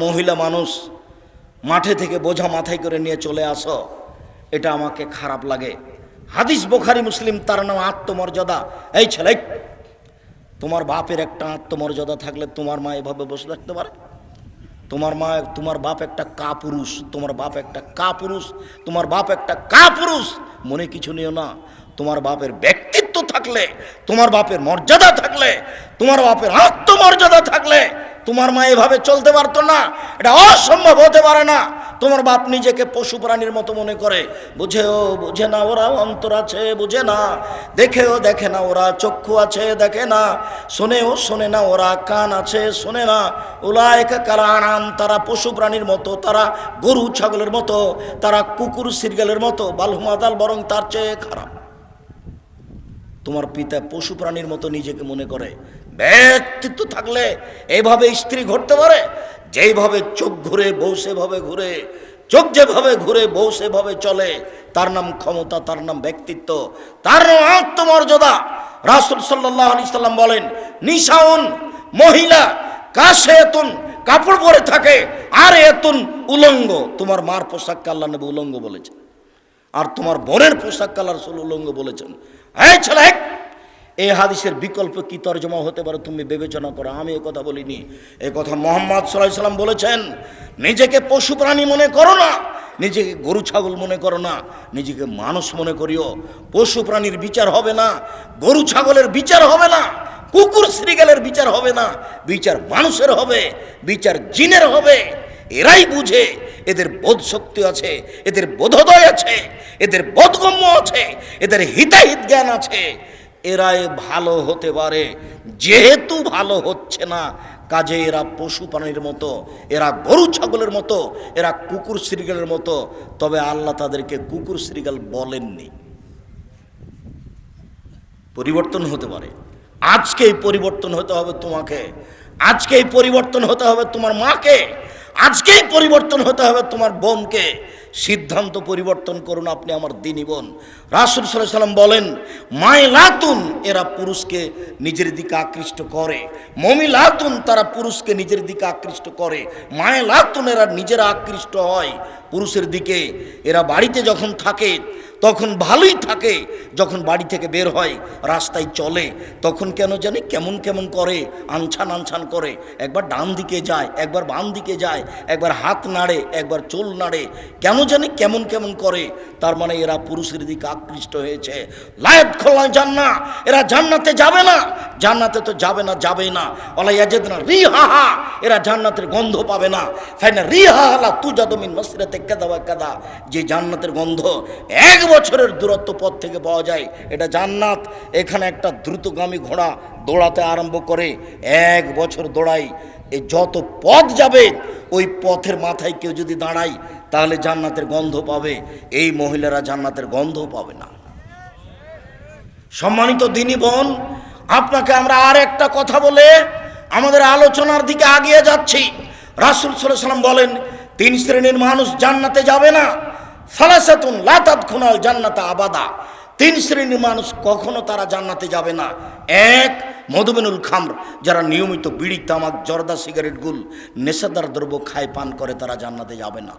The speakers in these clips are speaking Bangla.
মহিলা মানুষ মাঠে থেকে বোঝা মাথায় করে নিয়ে চলে আসো। এটা আমাকে খারাপ লাগে। হাদিস বোখারি মুসলিম, তার নাম আত্মমর্যাদা। এই ছেলে, তোমার বাপের একটা আত্মমর্যাদা থাকলে তোমার মা এভাবে বসে থাকতে পারে? তোমার মা, তোমার বাপ একটা কা পুরুষ তোমার বাপ একটা কা পুরুষ তোমার বাপ একটা কা পুরুষ মনে কিছু নিও না। তোমার বাপের ব্যক্তিত্ব থাকলে, তোমার বাপের মর্যাদা থাকলে, তোমার বাপের আত্মমর্যাদা থাকলে তোমার মা এভাবে চলতে পারতো না। এটা অসম্ভব হতে পারে না। তোমার বাপ নিজেকে পশু প্রাণীর মতো মনে করে, বুঝেও, বুঝে না ওরা অন্তর আছে, বুঝে না। দেখেও দেখে না ওরা, চক্ষু আছে, দেখে না। শোনেও শোনে না ওরা, কান আছে, শোনে না। ওলায়কা কারা আনাম তারা পশু প্রাণীর মতো, তারা গরু ছাগলের মতো, তারা কুকুর সিরগালের মতো, বালহুমাদাল বরং তার চেয়ে খারাপ। তোমার পিতা পশু প্রাণীর মতো নিজেকে মনে করে ব্যক্তিত্ব থাকলে এইভাবে স্ত্রী ঘটতে পারে? যেইভাবে চোখ ঘুরে, বউ সেভাবে ঘুরে, চোখ যেভাবে ঘুরে, বউ সেভাবে চলে, তার নাম ক্ষমতা, তার নাম ব্যক্তিত্ব, তার নাম আত্মমর্যাদা। রাসুল সাল্লাহ আলি সাল্লাম বলেন, নিশাউন মহিলা কাশে এতুন কাপড় পরে থাকে আর এতুন উলঙ্গ। তোমার মার পোশাক আল্লাহ নবী উলঙ্গ বলেছে আর তোমার বোনের পোশাক কালার সোল উলঙ্গ বলেছেন। এই ছেলে এই হাদিসের বিকল্প কি তর্জমা হতে পারে তুমি বিবেচনা করো? আমি এ কথা বলিনি। এ কথা মোহাম্মদ সাল্লাহ সাল্লাম বলেছেন, নিজেকে পশু প্রাণী মনে করো না, নিজেকে গরু, ছাগল মনে করো না, নিজেকে মানুষ মনে করিও। পশু প্রাণীর বিচার হবে না, গরু, ছাগলের বিচার হবে না, কুকুর শ্রীগালের বিচার হবে না, বিচার মানুষের হবে, বিচার জিনের হবে। এরাই বুঝে, এদের বোধ শক্তি আছে, এদের বোধোদয় আছে, এদের বোধগম্য আছে, এদের হিতাহিত জ্ঞান আছে। এরাই ভালো হতে পারে। যেহেতু ভালো হচ্ছে না, কাজে এরা পশু প্রাণীর মতো, এরা গরু ছাগলের মতো, এরা কুকুর শ্রীগালের মতো, তবে আল্লাহ তাদেরকে কুকুর শ্রীগাল বলেননি। পরিবর্তন হতে পারে। আজকেই পরিবর্তন হতে হবে তোমাকে। আজকেই পরিবর্তন হতে হবে তোমার মাকে। আজকেই পরিবর্তন হতে হবে তোমার বোনকে। সিদ্ধান্ত পরিবর্তন করুন আপনি আমার দিনী বোন। রাসুল সাল্লাহ সাল্লাম বলেন মায় লাতুন এরা পুরুষকে নিজের দিকে আকৃষ্ট করে। মমি লাতুন তারা পুরুষকে নিজের দিকে আকৃষ্ট করে। মায় লাতুন এরা নিজেরা আকৃষ্ট হয়। পুরুষের দিকে, এরা বাড়িতে যখন থাকে তখন ভালোই থাকে যখন বাড়ি থেকে বের হয়, রাস্তায় চলে। তখন কেন জানি কেমন কেমন করে, আনছান আনছান করে। একবার ডান দিকে যায়, একবার বাম দিকে যায়, একবার হাত নাড়ে, একবার চুল নাড়ে। কেন জানি কেমন কেমন করে। তার মানে এরা পুরুষের দিকে আকৃষ্ট হয়েছে। লায়ত খোলা জান্না এরা জান্নাতে যাবে না। জান্নাতে তো যাবে না যাবে না। ওলা ইয়াজেদ না রি হা হা এরা জান্নাতের গন্ধ পাবে না। ফাইনা রি হা হালা তু যাদমিন মসিরাতে কাদা কাদা যে জান্নাতের গন্ধ এক বছরের দূরত্ব পথ থেকে পাওয়া যায়। এটা জান্নাত। এখানে একটা দ্রুতগামী ঘোড়া দৌড়াতে আরম্ভ করে। এক বছর দৌড়াই। এই যত পথ যাবে, ওই পথের মাথায় কেউ যদি দাঁড়ায়, তাহলে জান্নাতের গন্ধ পাবে। এই মহিলারা জান্নাতের গন্ধ পাবে না। সম্মানিত দিনী বোন, আপনাকে আমরা আর একটা কথা বলে আমাদের আলোচনার দিকে আগিয়ে যাচ্ছি। রাসুল সাল্লাম বলেন, তিন শ্রেণির মানুষ জান্নাতে যাবে না। ফালাসাতুন লাতাত খুনাল জান্নাতা আবাদা। তিন শ্রেণির মানুষ কখনো তারা জান্নাতে যাবে না। এক, মধুমেনুল খামর, যারা নিয়মিত বিড়ি, তামাক, জর্দা, সিগারেট, গুল, নেশাদার দ্রব্য খায়, পান করে, তারা জান্নাতে যাবে না।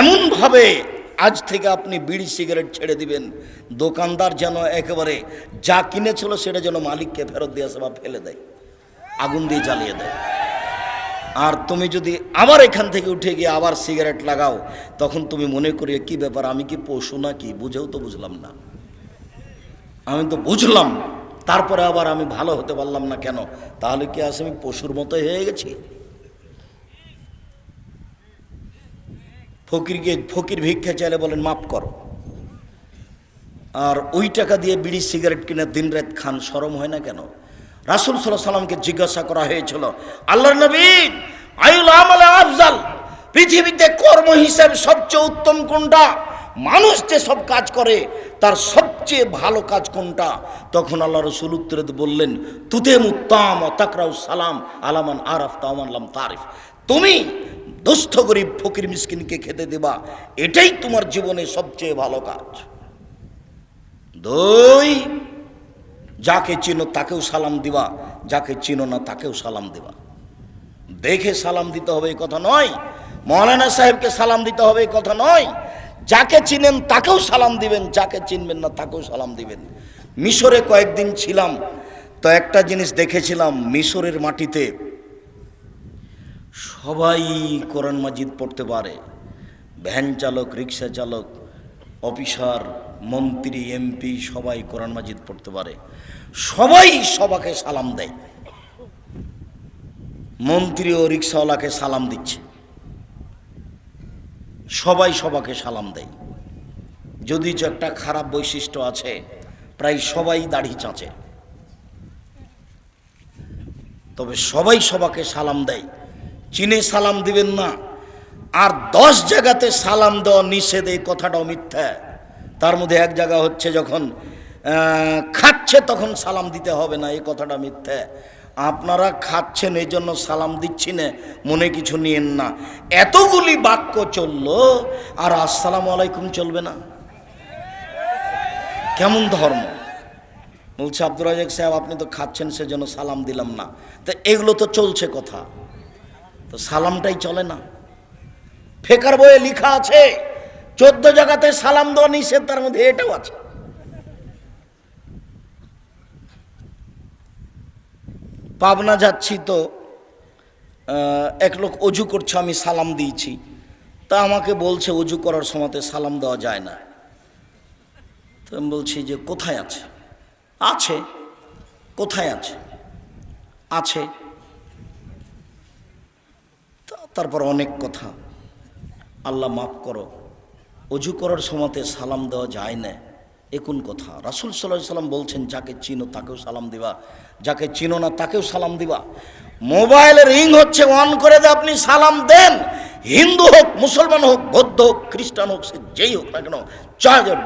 এমনভাবে আজ থেকে আপনি বিড়ি, সিগারেট ছেড়ে দিবেন। দোকানদার যেন একেবারে যা কিনেছিল, সেটা যেন মালিককে ফেরত দিয়ে আসে বা ফেলে দেয়। আগুন দিয়ে জ্বালিয়ে দেয়। আর তুমি যদি আবার এখান থেকে উঠে গিয়ে আবার সিগারেট লাগাও, তখন তুমি মনে করিয়ে, কি ব্যাপার, আমি কি পশু না কি বুঝেও তো বুঝলাম না। আমি তো বুঝলাম, তারপরে আবার আমি ভালো হতে পারলাম না কেন? তাহলে কি আজ আমি পশুর মতো হয়ে গেছি? ফকিরকে, ফকির ভিক্ষা চাইলে বলেন, মাফ করো। আর ওই টাকা দিয়ে বিড়ি সিগারেট কিনে দিন রাত খান, সরম হয় না কেন? রাসুল সাল্লাহ সাল্লামকে জিজ্ঞাসা করা হয়েছিল, আল্লাহর নবী আয়ুল আমলে আফজাল, পৃথিবীতে কর্ম হিসেবে সবচেয়ে উত্তম কোনটা? মানুষ যে সব কাজ করে, তার সবচেয়ে ভালো কাজ কোনটা? তখন আল্লাহ রসুল উত্তরে বললেন তুতে মুত্তাম তাকরাউ সালাম আলামান আরাফ তামানলাম তারিফ। তুমি দুস্থ গরিব ফকির মিসকিনকে খেতে দেবা, এটাই তোমার জীবনে সবচেয়ে ভালো কাজ। দুই যাকে চিনো তাকেও সালাম দিবা, যাকে চিনো না তাকেও সালাম দিবা। দেখে সালাম দিতে হবে এই কথা নয়, মৌলানা সাহেবকে সালাম দিতে হবে এই কথা নয়, যাকে চিনেন তাকেও সালাম দিবেন, যাকে চিনবেন না তাকেও সালাম দিবেন। মিশরে কয়েকদিন ছিলাম, তো একটা জিনিস দেখেছিলাম, মিশরের মাটিতে সবাই কোরআন মাজিদ পড়তে পারে। ভ্যান চালক, রিক্সা চালক, অফিসার মন্ত্রী, এমপি, সবাই কোরআন মাজিদ পড়তে পারে। সবাই সবাকে সালাম দেয়। মন্ত্রী ও রিক্সাওয়ালাকে সালাম দিচ্ছে। সবাই সবাকে সালাম দেয়। যদি একটা খারাপ বৈশিষ্ট্য আছে, প্রায় সবাই দাড়ি চাঁচে। তবে সবাই সবাকে সালাম দেয়। চীনে সালাম দিবেন না। আর দশ জায়গাতে সালাম দেওয়া নিষেধ, এই কথাটাও মিথ্যা। তার মধ্যে এক জায়গা হচ্ছে যখন খাচ্ছে তখন সালাম দিতে হবে না, এই কথাটা মিথ্যে। আপনারা খাচ্ছেন, এই জন্য সালাম দিচ্ছি না, মনে কিছু নিয়েন না। এতগুলি বাক্য চলল, আর আসসালাম আলাইকুম চলবে না। কেমন ধর্ম? বলছে আব্দুল রাজাক সাহেব, আপনি তো খাচ্ছেন, সেজন্য সালাম দিলাম না। তো এগুলো তো চলছে কথা। তো সালামটাই চলে না। ফেকার বইয়ে লিখা আছে চোদ্দ জায়গাতে সালাম দেওয়া নিষেধ, তার মধ্যে এটাও আছে। পাবনা যাচ্ছি তো এক লোক অজু করছে, আমি সালাম দিয়েছি। তা আমাকে বলছে, অজু করার সময়তে সালাম দেওয়া যায় না। তো আমি বলছি যে, কোথায় আছে? আছে। কোথায় আছে? আছে। তারপর অনেক কথা। আল্লাহ মাফ করো। অজু করার সময়তে সালাম দেওয়া যায় না। এ কোন কথা। রাসুল সাল্লাহ সাল্লাম বলছেন, যাকে চিনো তাকেও সালাম দিবা। যাকে চিনো না তাকেও সালাম দিবা। মোবাইলের রিং হচ্ছে, অন করে দিয়ে আপনি সালাম দেন। হিন্দু হোক, মুসলমান হোক, বৌদ্ধ হোক, খ্রিস্টান হোক, সে যেই হোক না কেন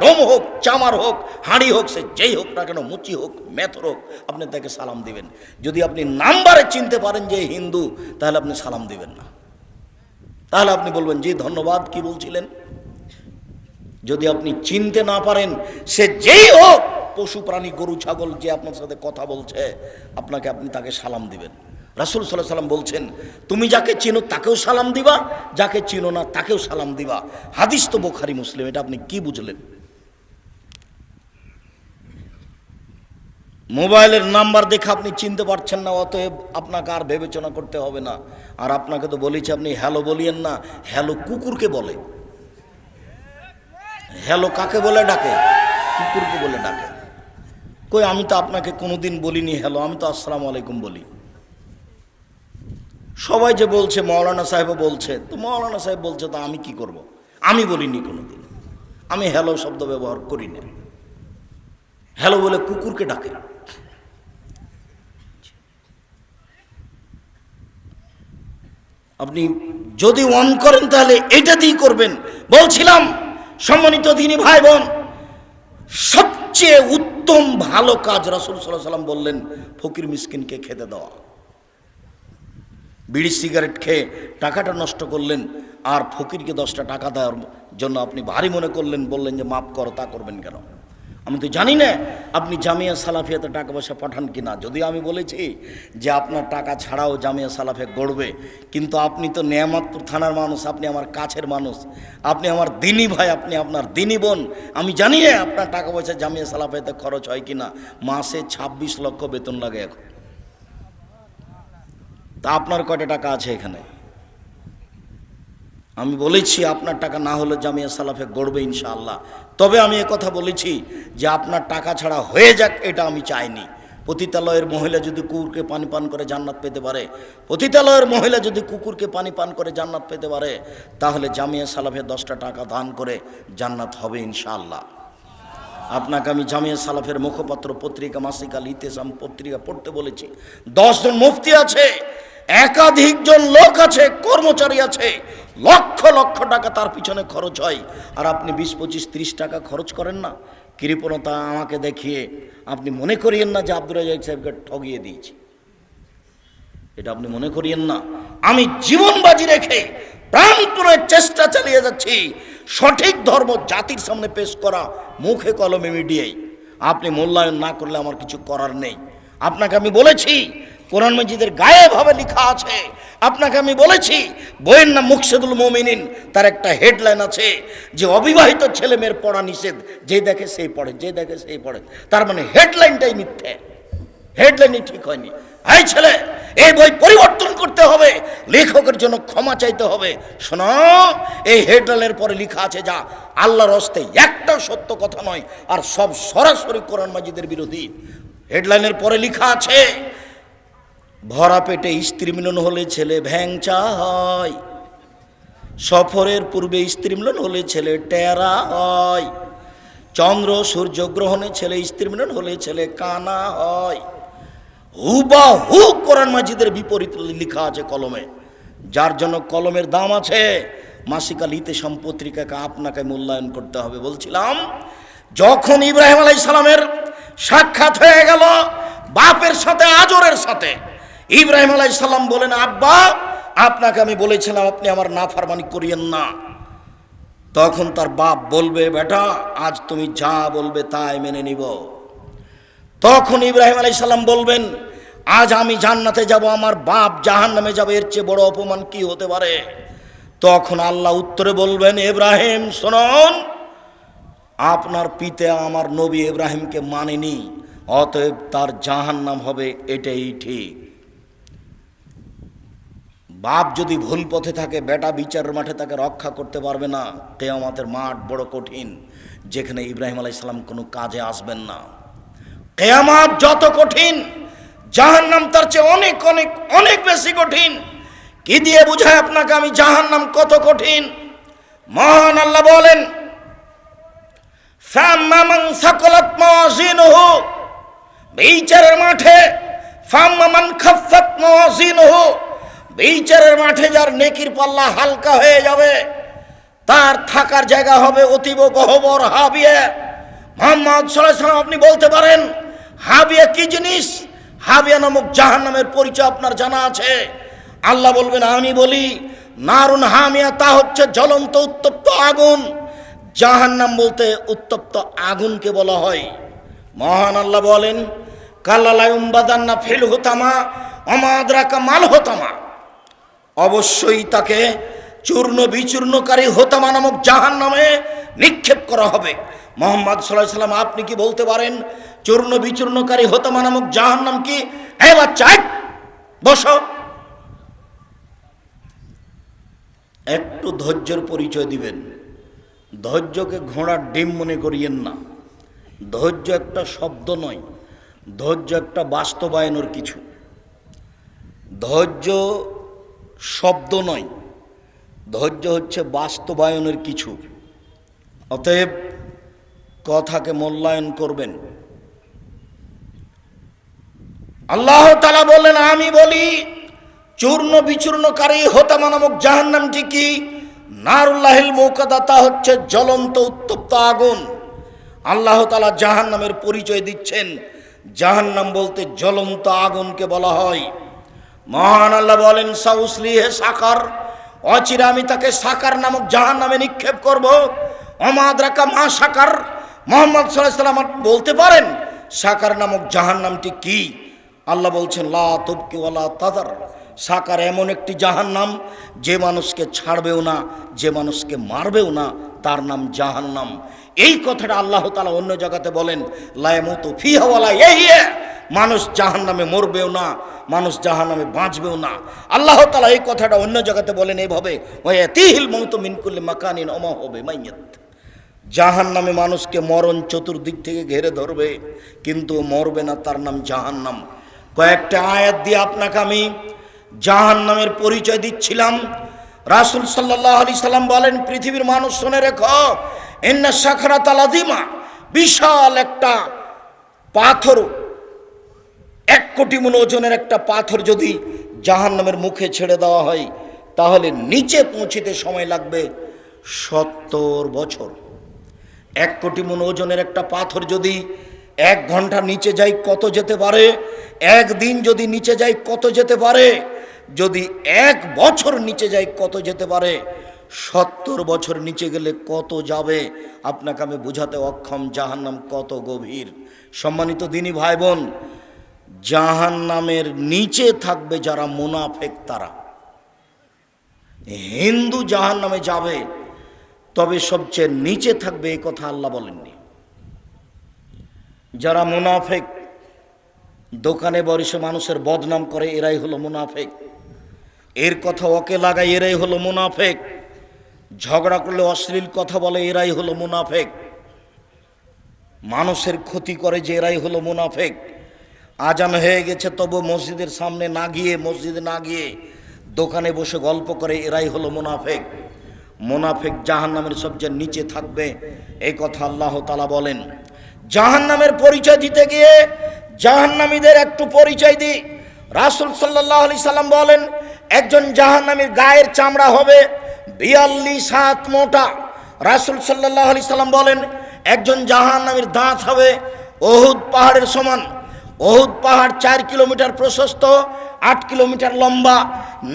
ডোম হোক, চামার হোক, হাঁড়ি হোক, সে যেই হোক না কেন, মুচি হোক, মেথর হোক, আপনি তাকে সালাম দিবেন। যদি আপনি নাম্বারে চিনতে পারেন যে হিন্দু, তাহলে আপনি সালাম দিবেন না। তাহলে আপনি বলবেন, জি, ধন্যবাদ। কি বলছিলেন? যদি আপনি চিনতে না পারেন, সে যেই হোক, পশু, প্রাণী, গরু, ছাগল, যে আপনার সাথে কথা বলছে, আপনাকে আপনি তাকে সালাম দিবেন। রাসুল সাল্লাহ সাল্লাম বলছেন, তুমি যাকে চিনো তাকেও সালাম দিবা, যাকে চিনো না তাকেও সালাম দিবা। হাদিস তো বোখারি, মুসলিম, এটা আপনি কি বুঝলেন? মোবাইলের নাম্বার দেখে আপনি চিনতে পারছেন না, অতএব আপনাকে আর বিবেচনা করতে হবে না। আর আপনাকে তো বলেছি, আপনি হ্যালো বলিয়েন না, হ্যালো কুকুরকে বলে। হ্যালো, কাকে বলে ডাকে? কুকুরকে বলে ডাকে। কই, আমি তো আপনাকে কোনোদিন বলিনি হ্যালো, আমি তো আসসালামু আলাইকুম বলি। সবাই যে বলছে মৌলানা সাহেবও বলছে, তো মৌলানা সাহেব বলছে, তো আমি কি করব। আমি বলিনি কোনোদিন। আমি হ্যালো শব্দ ব্যবহার করি না হ্যালো বলে কুকুরকে ডাকে। আপনি যদি অন করেন তাহলে এটা দিয়েই করবেন। বলছিলাম সম্মানিত দিনী ভাই বোন, সবচেয়ে উত্তম ভালো কাজ রসুল সাল্লাহ সাল্লাম বললেন, ফকির মিসকিনকে খেতে দেওয়া বিড়ি সিগারেট খেয়ে টাকাটা নষ্ট করলেন, আর ফকিরকে দশটা টাকা দেওয়ার জন্য আপনি ভারী মনে করলেন, বললেন যে মাফ করো, তা করবেন কেন? আমি তো জানি না আপনি জামিয়া সালাফিয়াতে টাকা পয়সা পাঠান কি না যদিও আমি বলেছি যে আপনার টাকা ছাড়াও জামিয়া সালাফিয়া গড়বে, কিন্তু আপনি তো নেয়ামতপুর থানার মানুষ, আপনি আমার কাছের মানুষ, আপনি আমার দিনী ভাই, আপনি আপনার দিনী বোন। আমি জানি না আপনার টাকা পয়সা জামিয়া সালাফিয়াতে খরচ হয় কি না মাসে ছাব্বিশ লক্ষ বেতন লাগে এখন। তা আপনার কয়টা টাকা আছে এখানে? আমি বলেছি, আপনার টাকা না হলে জামিয়া সালাফে গড়বে ইনশাআল্লাহ। তবে আমি কথা বলেছি যে, আপনার টাকা ছাড়া হয়ে যাক, এটা আমি চাইনি। পতিতালয়ের মহিলা যদি কুকুরকে পানি পান করে জান্নাত পেতে পারে, পতিতালয়ের মহিলা যদি কুকুরকে পানি পান করে জান্নাত পেতে পারে, তাহলে জামিয়া সালাফে দশটা টাকা দান করে জান্নাত হবে ইনশাআল্লাহ। আপনাকে আমি জামিয়া সালাফের মুখপাত্র পত্রিকা মাসিক আল ইতেসাম পত্রিকা পড়তে বলেছি। দশজন মুফতি আছে একাধিকজন লোক আছে, কর্মচারী আছে, লক্ষ লক্ষ টাকা তার পিছনে খরচ হয়। আর আপনি বিশ, পঁচিশ, ত্রিশ টাকা খরচ করেন না। কৃপণতা আমাকে দেখিয়ে আপনি মনে করিয়েন না যে আব্দুল রাজাক সাহেবকে ঠগিয়ে দিয়েছি। এটা আপনি মনে করিয়েন না। আমি জীবন বাজি রেখে প্রাণপণে চেষ্টা চালিয়ে যাচ্ছি। সঠিক ধর্ম জাতির সামনে পেশ করা মুখে কলমে মিডিয়ায়। আপনি মূল্যায়ন না করলে আমার কিছু করার নেই। আপনাকে আমি বলেছি কোরআন মজিদের গায়ে ভাবে লেখা আছে। আপনাকে আমি বলেছি, বইয়ের নাম মুকসেদুল মোমিনিন, তার একটা হেডলাইন আছে যে অবিবাহিত ছেলে মেয়ের পড়া নিষেধ, যে দেখে সেই পড়ে, যে দেখে সেই পড়ে। তার মানে হেডলাইনটাই মিথ্যে। হেডলাইনই ঠিক হয়নি। এই ছেলে, এই বই পরিবর্তন করতে হবে, লেখকের জন্য ক্ষমা চাইতে হবে। শোনো, এই হেডলাইনের পরে লেখা আছে যা, আল্লাহর হস্তে একটা সত্য কথা নয়, আর সব সরাসরি কোরআন মাজিদের বিরোধী। হেডলাইনের পরে লেখা আছে ভরা পেটে স্ত্রী মিলন হলে ছেলে ভ্যাংচা হয় সফরের পূর্বে স্ত্রী মিলন হলে ছেলে টেরা হয়। চন্দ্র সূর্য গ্রহণে ছেলে স্ত্রী মিলন হলে ছেলে কানা হয়। হুবা হু কোরআন মাজিদের বিপরীত লেখা আছে কলমে। যার জন্য কলমের দাম আছে। মাসিকাল ইতে সম্পত্রিকাকে আপনাকে মূল্যায়ন করতে হবে। বলছিলাম, যখন ইব্রাহিম আলাই সালামের সাক্ষাৎ হয়ে গেল, বাপের সাথে আজরের সাথে ইব্রাহিম আলাই সালাম বলেন, আব্বা, আপনাকে আমি বলেছিলাম, আপনি আমার নাফারমানি করিয়েন না। তখন তার বাপ বলবে, বেটা, আজ তুমি যা বলবে তাই মেনে নিব। তখন ইব্রাহিম আলাই সাল্লাম বলবেন, আজ আমি জান্নাতে যাব, আমার বাপ জাহান নামে যাবে, এর চেয়ে বড় অপমান কি হতে পারে? তখন আল্লাহ উত্তরে বলবেন, ইব্রাহিম, শোনন, আপনার পিতা আমার নবী ইব্রাহিমকে মানেনি, অতএব তার জাহান নাম হবে এটাই ঠিক। বাপ যদি ভুল পথে থাকে, বেটা বিচারের মাঠে তাকে রক্ষা করতে পারবে না। কেয়ামাতের মাঠ বড় কঠিন, যেখানে ইব্রাহিম আলাইসাল্লাম কোনো কাজে আসবেন না। কেয়ামাত যত কঠিন, জাহান্নাম তার চেয়ে অনেক অনেক অনেক বেশি কঠিন। কি দিয়ে বুঝায় আপনাকে আমি? জাহান্নাম কত কঠিন? মহান আল্লাহ বলেন বিচারের মাঠে ফাম্মামান খাফফাত মাওয়াজিনুহু। বিচারের মাঠে যার নেকির পাল্লা হালকা হয়ে যাবে, তার থাকার জায়গা হবে অতীব গহবর হাবিয়ে। মোহাম্মদ সাল্লাম আপনি বলতে পারেন, হাবিয়া কি জিনিস? হাবিয়া নামক জাহান নামের পরিচয় আপনার জানা আছে। আল্লাহ বলবেন, আমি বলি, নারুন হামিয়া, তা হচ্ছে জ্বলন্ত উত্তপ্ত আগুন। জাহান্নাম বলতে উত্তপ্ত আগুনকে বলা হয়। মহান আল্লাহ বলেন উম্বাদান্না ফেল হতামা, অমাদ্রাকা মাল হতামা। অবশ্যই তাকে চূর্ণ বিচূর্ণকারী হোতামা নামক জাহান নামে নিক্ষেপ করা হবে। মোহাম্মদ সাল্লাহ সাল্লাম, আপনি কি বলতে পারেন, চূর্ণ বিচূর্ণকারী হোতামা নামক জাহান নাম কি? হ্যাঁ বাচ্চা বসো। একটু ধৈর্যের পরিচয় দিবেন। ধৈর্যকে ঘোড়ার ডিম মনে করিয়েন না। ধৈর্য একটা শব্দ নয়, ধৈর্য একটা বাস্তবায়নের কিছু। ধৈর্য শব্দ নয়। ধৈর্য হচ্ছে বাস্তবায়নের কিছু। অতএব কথাকে মূল্যায়ন করবেন। আল্লাহ তালা বললেন, আমি বলি, চূর্ণ বিচূর্ণকারী হোতামা নামক জাহান্নামটি কি নারুল্লাহিল মৌকাদাতা হচ্ছে জ্বলন্ত উত্তপ্ত আগুন। আল্লাহ তালা জাহান্নামের পরিচয় দিচ্ছেন। জাহান্নাম বলতে জ্বলন্ত আগুনকে বলা হয়। মহান আল্লাহ বলেন সাউসলি হে সাকার অচিরে আমি তাকে সাকার নামক জাহান নামে নিক্ষেপ করব। অমাদ্রাকা মা সাকার, মোহাম্মদ সাল্লাহ বলতে পারেন, সাকার নামক জাহান নামটি কি? আল্লাহ বলছেন, লা তুবকি তাদার। সাকার এমন একটি জাহান নাম যে মানুষকে ছাড়বেও না, যে মানুষকে মারবেও না, তার নাম জাহান্নাম। এই কথাটা আল্লাহ তালা অন্য জায়গাতে বলেন লায়মতো ফি হওয়ালা এই মানুষ জাহান নামে মরবেও না মানুষ জাহান নামে বাঁচবেও না। আল্লাহ তালা এই কথাটা অন্য জায়গাতে বলেন এইভাবে তিহিল মৌত মিনকুল্লি মাকানিন অমা হবে মাইয়াত জাহান নামে মানুষকে মরণ চতুর্দিক থেকে ঘেরে ধরবে, কিন্তু মরবে না তার নাম জাহান্নাম। কয়েকটা আয়াত দিয়ে আপনাকে আমি জাহান নামের পরিচয় দিচ্ছিলাম। রাসুল সাল্লাহ আলি সাল্লাম বলেন, পৃথিবীর মানুষ শুনে রেখো এন্না সাখরাত আলাদিমা বিশাল একটা পাথর এক কোটি মন ওজনের একটা পাথর যদি জাহান নামের মুখে ছেড়ে দেওয়া হয়, তাহলে নিচে পৌঁছিতে সময় লাগবে সত্তর বছর। এক কোটি মন ওজনের একটা পাথর যদি এক ঘণ্টা নিচে যাই কত যেতে পারে? একদিন যদি নিচে যাই কত যেতে পারে? যদি এক বছর নিচে যাই কত যেতে পারে? সত্তর বছর নিচে গেলে কত যাবে? আপনাকে আমি বোঝাতে অক্ষম, জাহান্নাম কত গভীর। সম্মানিত দিনী ভাই বোন জাহান নামের নিচে থাকবে যারা মুনাফেক তারা। হিন্দু জাহান নামে যাবে, তবে সবচেয়ে নিচে থাকবে এই কথা আল্লাহ বলেননি। যারা মুনাফেক, দোকানে বরিশে মানুষের বদনাম করে, এরাই হলো মুনাফেক। এর কথা ওকে লাগায়, এরাই হলো মুনাফেক। ঝগড়া করলে অশ্লীল কথা বলে, এরাই হলো মুনাফেক। মানুষের ক্ষতি করে যে, এরাই হলো মুনাফেক। আজান হয়ে গেছে, তবু মসজিদের সামনে না গিয়ে, মসজিদে না গিয়ে দোকানে বসে গল্প করে, এরাই হলো মুনাফেক। মুনাফেক জাহান নামের সবচেয়ে নিচে থাকবে। এই কথা আল্লাহ তালা বলেন। জাহান নামের পরিচয় দিতে গিয়ে জাহান্নামীদের একটু পরিচয় দিই। রাসুল সাল্লাহ আলি সাল্লাম বলেন, একজন জাহান্নামীর গায়ের চামড়া হবে বিয়াল্লিশ হাত মোটা। রাসুল সাল্লাহ আলি সাল্লাম বলেন, একজন জাহান্নামীর দাঁত হবে ওহুদ পাহাড়ের সমান। ওহুদ পাহাড় চার কিলোমিটার প্রশস্ত, আট কিলোমিটার লম্বা।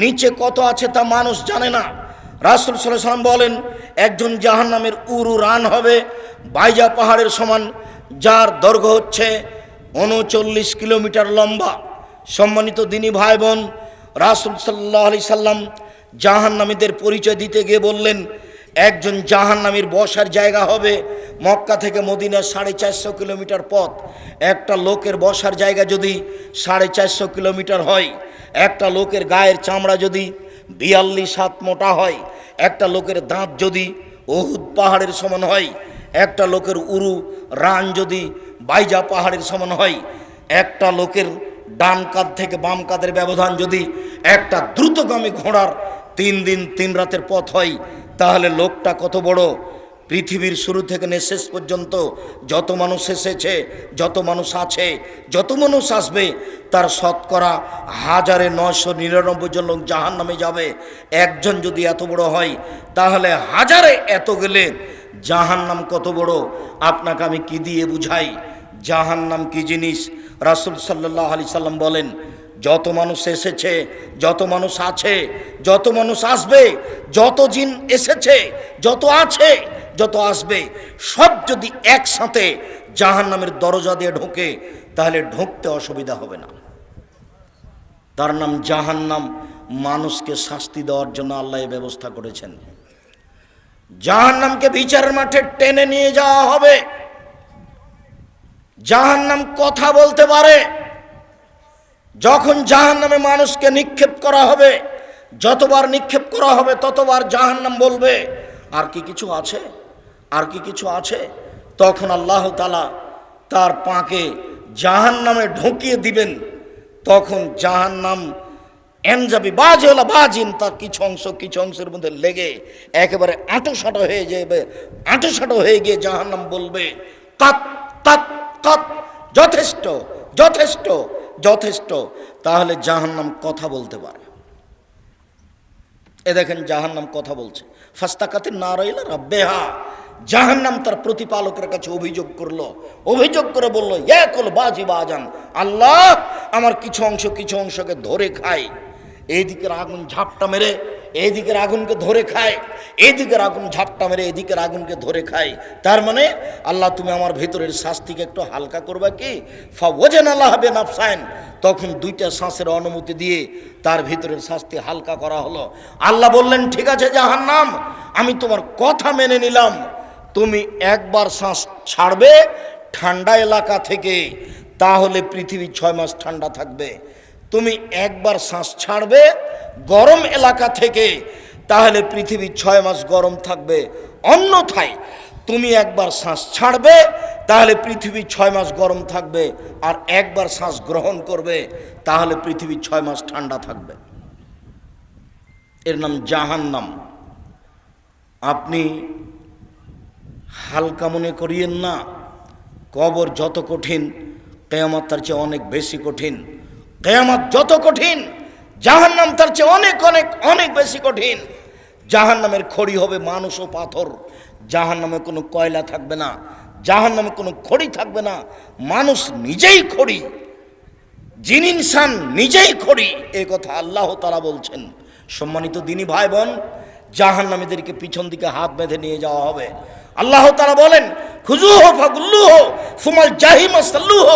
নিচে কত আছে তা মানুষ জানে না। রাসুল সাল্লাম বলেন, একজন জাহান্নামের উরু রান হবে, বাইজা পাহাড়ের সমান, যার দৈর্ঘ্য হচ্ছে উনচল্লিশ কিলোমিটার লম্বা। সম্মানিত দিনী ভাই বোন রাসুল সাল্লাহ আলি সাল্লাম জাহান্নামীদের পরিচয় দিতে গিয়ে বললেন একজন জাহান্নামীর বসার জায়গা হবে মক্কা থেকে মদিনা সাড়ে চারশো কিলোমিটার পথ। একটা লোকের বসার জায়গা যদি সাড়ে চারশো কিলোমিটার হয়, একটা লোকের গায়ের চামড়া যদি বিয়াল্লিশ হাত মোটা হয়, একটা লোকের দাঁত যদি ওহুদ পাহাড়ের সমান হয়, একটা লোকের উরু রান যদি বাইজা পাহাড়ের সমান হয়, একটা লোকের ডান কাঁধ থেকে বাম কাঁধের ব্যবধান যদি একটা দ্রুতগামী ঘোড়ার তিন দিন তিন রাতের পথ হয় তাহলে লোকটা কত বড়? পৃথিবীর শুরু থেকে নিয়ে শেষ পর্যন্ত যত মানুষ এসেছে, যত মানুষ আছে, যত মানুষ আসবে, তার শতকরা হাজারে নশো নিরানব্বই জন লোক জাহান নামে যাবে। একজন যদি এত বড় হয়, তাহলে হাজারে এত গেলে জাহান নাম কত বড়? আপনাকে আমি কি দিয়ে বুঝাই? জাহান নাম কি জিনিস? রাসুল সাল্লাহ আলি সাল্লাম বলেন যত মানুষ এসেছে, যত মানুষ আছে, যত মানুষ আসবে, যত জিন এসেছে, যত আছে, যত আসবে, সব যদি একসাথে জাহান নামের দরজা দিয়ে ঢোকে, তাহলে ঢুকতে অসুবিধা হবে না। তার নাম জাহান নাম মানুষকে শাস্তি দেওয়ার জন্য আল্লাহ ব্যবস্থা করেছেন। জাহান নামকে বিচারের মাঠে টেনে নিয়ে যাওয়া হবে। জাহান নাম কথা বলতে পারে যখন জাহান নামে মানুষকে নিক্ষেপ করা হবে, যতবার নিক্ষেপ করা হবে, ততবার জাহান নাম বলবে, আর কি কিছু আছে? আর কি কিছু আছে? তখন আল্লাহ তালা তার পাকে জাহান নামে ঢুকিয়ে দিবেন। তখন জাহান নাম এনজাবি বাজে হলো বাজিন, তার কিছু অংশ, কিছু অংশের মধ্যে লেগে একেবারে আঁটো সাঁটো হয়ে যাবে আঁটো সাঁটো হয়ে গিয়ে জাহান্নাম বলবে, কাত তাত কাত, যথেষ্ট যথেষ্ট যথেষ্ট, তাহলে জাহান্নাম কথা বলতে পারে। এ দেখেন জাহান্নাম কথা বলছে। ফাস্তাকাতে না রইল রাব্বেহা, জাহান্নাম তার প্রতিপালকের কাছে অভিযোগ করল। অভিযোগ করে বলল একল বাজি বাজান, আল্লাহ আমার কিছু অংশ কিছু অংশকে ধরে খায়। এই দিকের আগুন ঝাপটা মেরে এই দিকের আগুনকে ধরে খায় এই দিকের আগুন ঝাপটা মেরে এদিকের আগুনকে ধরে খায়। তার মানে আল্লাহ তুমি আমার ভেতরের শাস্তিকে একটু হালকা করবে কি? ওজেন আল্লাহ হবে নাফসাইন তখন দুইটা শ্বাসের অনুমতি দিয়ে তার ভিতরের শাস্তি হালকা করা হলো। আল্লাহ বললেন, ঠিক আছে জাহান্নাম, আমি তোমার কথা মেনে নিলাম। তুমি একবার শ্বাস ছাড়বে ঠান্ডা এলাকা থেকে, তাহলে পৃথিবী ছয় মাস ঠান্ডা থাকবে। তুমি একবার শ্বাস ছাড়বে গরম এলাকা থেকে, তাহলে পৃথিবী ছয় মাস গরম থাকবে। অন্যথায় তুমি একবার শ্বাস ছাড়বে, তাহলে পৃথিবী ছয় মাস গরম থাকবে, আর একবার শ্বাস গ্রহণ করবে, তাহলে পৃথিবী ছয় মাস ঠান্ডা থাকবে। এর নাম জাহান্নাম। আপনি হালকা মনে করিয়েন না, কবর যত কঠিন, কেয়ামত তার চেয়ে অনেক বেশি কঠিন। কেয়ামত যত কঠিন, জাহান্নাম তার চেয়ে অনেক অনেক অনেক বেশি কঠিন। জাহান্নামের খড়ি হবে মানুষ ও পাথর। জাহান্নামে কোনো কয়লা থাকবে না, জাহান্নামে কোনো খড়ি থাকবে না। মানুষ নিজেই খড়ি, জিন ইনসান নিজেই খড়ি, এ কথা আল্লাহ তারা বলছেন। সম্মানিত দিনী ভাই বোন, জাহান্নামীদেরকে পিছন দিকে হাত বেঁধে নিয়ে যাওয়া হবে। আল্লাহ তারা বলেন খুজুহ ফাগুল্লুহ সুমাল জাহিমা সাল্লুহ,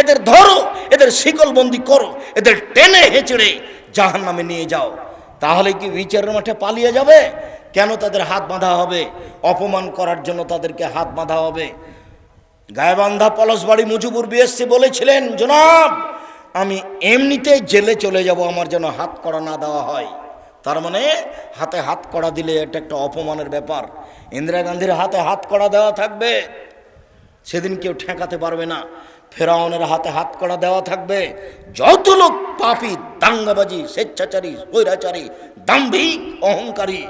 এদের ধরো, এদের শিকলবন্দি করো, এদের টেনে হেঁচড়ে জাহান নামে নিয়ে যাও। তাহলে কি বিচারের মাঠে পালিয়ে যাবে? কেন তাদের হাত বাঁধা হবে? অপমান করার জন্য তাদেরকে হাত বাঁধা হবে। গায়েবান্ধা পলাশবাড়ি মুজিবুর বিএসসি বলেছিলেন, জনাব, আমি এমনিতে জেলে চলে যাব, আমার যেন হাত করা না দেওয়া হয়। তার মানে হাতে হাত করা দিলে এটা একটা অপমানের ব্যাপার। ইন্দিরা গান্ধীর হাতে হাত করা দেওয়া থাকবে, সেদিন কেউ ঠেকাতে পারবে না। ফেরাউনের হাতে হাত করা দেওয়া থাকবে, যত লোক পাপি, দাঙ্গাবাজি, স্বেচ্ছাচারী, স্বৈরাচারী, দাম্ভিক, অহংকারী,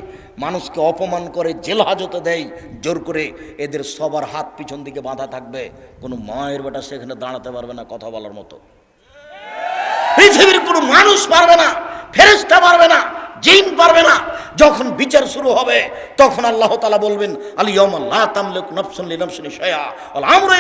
মানুষকে অপমান করে জেল হাজতে দেয়, জোর করে এদের সবার হাত পিছন দিকে বাঁধা থাকবে। কোনো মায়ের বেটা সেখানে দাঁড়াতে পারবে না কথা বলার মতো। পৃথিবীর কোনো মানুষ পারবে না ফেরেস্তা পারবে না, জিন পারবে না। যখন বিচার শুরু হবে, তখন আল্লাহ তালা বলবেন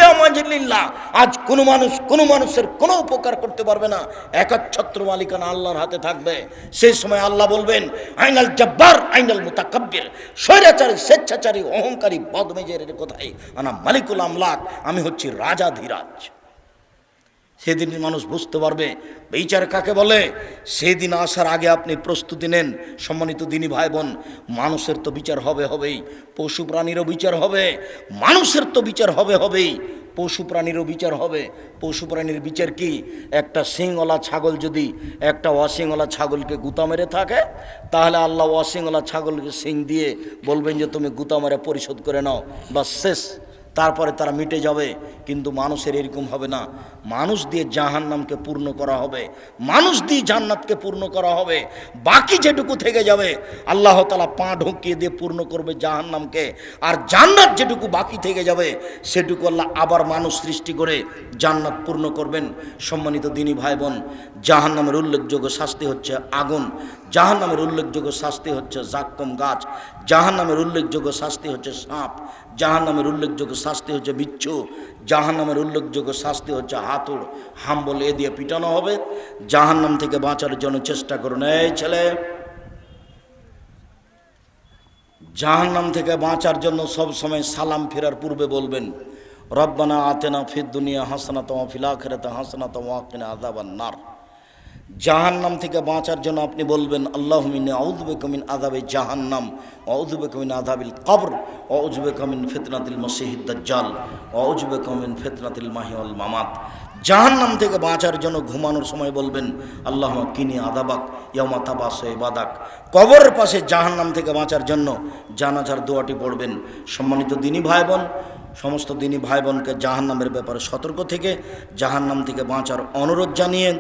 ইয়ামাজিল্লাহ আজ কোনো মানুষ কোনো মানুষের কোনো উপকার করতে পারবে না। একচ্ছত্র মালিকানা আল্লাহর হাতে থাকবে। সেই সময় আল্লাহ বলবেন, আইনাল জব্বার, আইনাল মুতাকাব্বির, স্বৈরাচারী, স্বেচ্ছাচারী, অহংকারী, বদমেজের কোথায় আনা মালিকুল আমলাক, আমি হচ্ছি রাজা ধীরাজ। সেদিন মানুষ বুঝতে পারবে, বিচার কাকে বলে? সেদিন আসার আগে আপনি প্রস্তুতি নেন, সম্মানিত দিনী ভাই বোন মানুষের তো বিচার হবে হবেই, পশু প্রাণীরও বিচার হবে, মানুষের তো বিচার হবে হবেই, পশু প্রাণীরও বিচার হবে। পশু প্রাণীর বিচার কি? একটা সিংওয়ালা ছাগল যদি, একটা অসিংওয়ালা ছাগলকে গুতা মেরে থাকে, তাহলে আল্লাহ অসিংওয়ালা ছাগলকে সিং দিয়ে বলবেন যে তুমি গুতা মেরে পরিশোধ করে নাও বা শেষ। তারপরে তারা মিটে যাবে, কিন্তু মানুষের এরকম হবে না। মানুষ দিয়ে জাহান নামকে পূর্ণ করা হবে। মানুষ দিয়ে জান্নাতকে পূর্ণ করা হবে। বাকি যেটুকু থেকে যাবে, আল্লাহ তালা পা ঢুকিয়ে দিয়ে পূর্ণ করবে জাহান নামকে আর জান্নাত যেটুকু বাকি থেকে যাবে, সেটুকু আল্লাহ আবার মানুষ সৃষ্টি করে জান্নাত পূর্ণ করবেন। সম্মানিত দিনী ভাই বোন জাহান নামের উল্লেখযোগ্য শাস্তি হচ্ছে আগুন। জাহান নামের উল্লেখযোগ্য শাস্তি হচ্ছে জাক্কম গাছ। জাহান নামের উল্লেখযোগ্য শাস্তি হচ্ছে সাপ। জাহান নামের উল্লেখযোগ্য শাস্তি হচ্ছে বিচ্ছু জাহান নামের উল্লেখযোগ্য শাস্তি হচ্ছে হাতুড়। হাম্বল এ দিয়ে পিটানো হবে। জাহান নাম থেকে বাঁচার জন্য চেষ্টা করুন। এই ছেলে জাহান নাম থেকে বাঁচার জন্য সব সময় সালাম ফেরার পূর্বে বলবেন, রব্বানা আতেনা ফির দুনিয়া হাসনা তোমা ফিলা খেরাতে হাসনা তোমা কিনা নার। জাহান্নাম থেকে বাঁচার জন্য আপনি বলবেন, আল্লাহ মিন আউজবে কমিন আদাবে জাহান্নাম অউজবে কমিন আদাবিল কবর অউজবে কমিন ফেতনাতিল মসিহিদ দাজ্জাল অউজবে কমিন ফেতনাতিল মাহিউল মামাত। জাহান্নাম থেকে বাঁচার জন্য ঘুমানোর সময় বলবেন, আল্লাহ কিনি আদাবাক ইয়ামা তাবাস বাদাক কবরের পাশে জাহান্নাম থেকে বাঁচার জন্য জানাজার দোয়াটি পড়বেন। সম্মানিত দিনী ভাই বোন সমস্ত দিনী ভাই বোনকে জাহান্নামের ব্যাপারে সতর্ক থেকে জাহান্নাম থেকে বাঁচার অনুরোধ জানিয়ে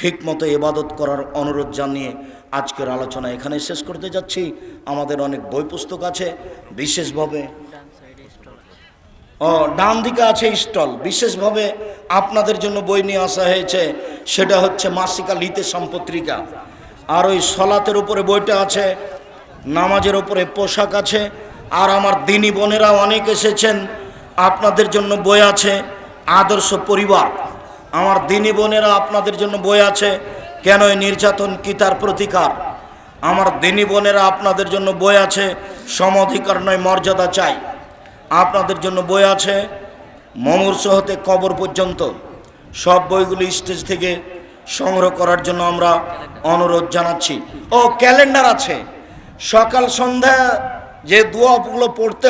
ঠিক মতো এবাদত করার অনুরোধ জানিয়ে আজকের আলোচনা এখানে শেষ করতে যাচ্ছি। আমাদের অনেক বই পুস্তক আছে, বিশেষভাবে ও ডান দিকে আছে স্টল। বিশেষভাবে আপনাদের জন্য বই নিয়ে আসা হয়েছে, সেটা হচ্ছে মাসিকা লিতে সম্পত্রিকা আর ওই সলাতের উপরে বইটা আছে, নামাজের উপরে পোশাক আছে, আর আমার দিনী বোনেরা অনেক এসেছেন। আপনাদের জন্য বই আছে, আদর্শ পরিবার। আমার দিনী বোনেরা আপনাদের জন্য বই আছে, কেন এই নির্যাতন কি তার প্রতিকার? আমার দিনী বোনেরা আপনাদের জন্য বই আছে সম অধিকার নয়, মর্যাদা চাই। আপনাদের জন্য বই আছে, মমূর্ষ হতে কবর পর্যন্ত। সব বইগুলি স্টেজ থেকে সংগ্রহ করার জন্য আমরা অনুরোধ জানাচ্ছি। ও, ক্যালেন্ডার আছে। সকাল সন্ধ্যা যে দোয়াগুলো পড়তে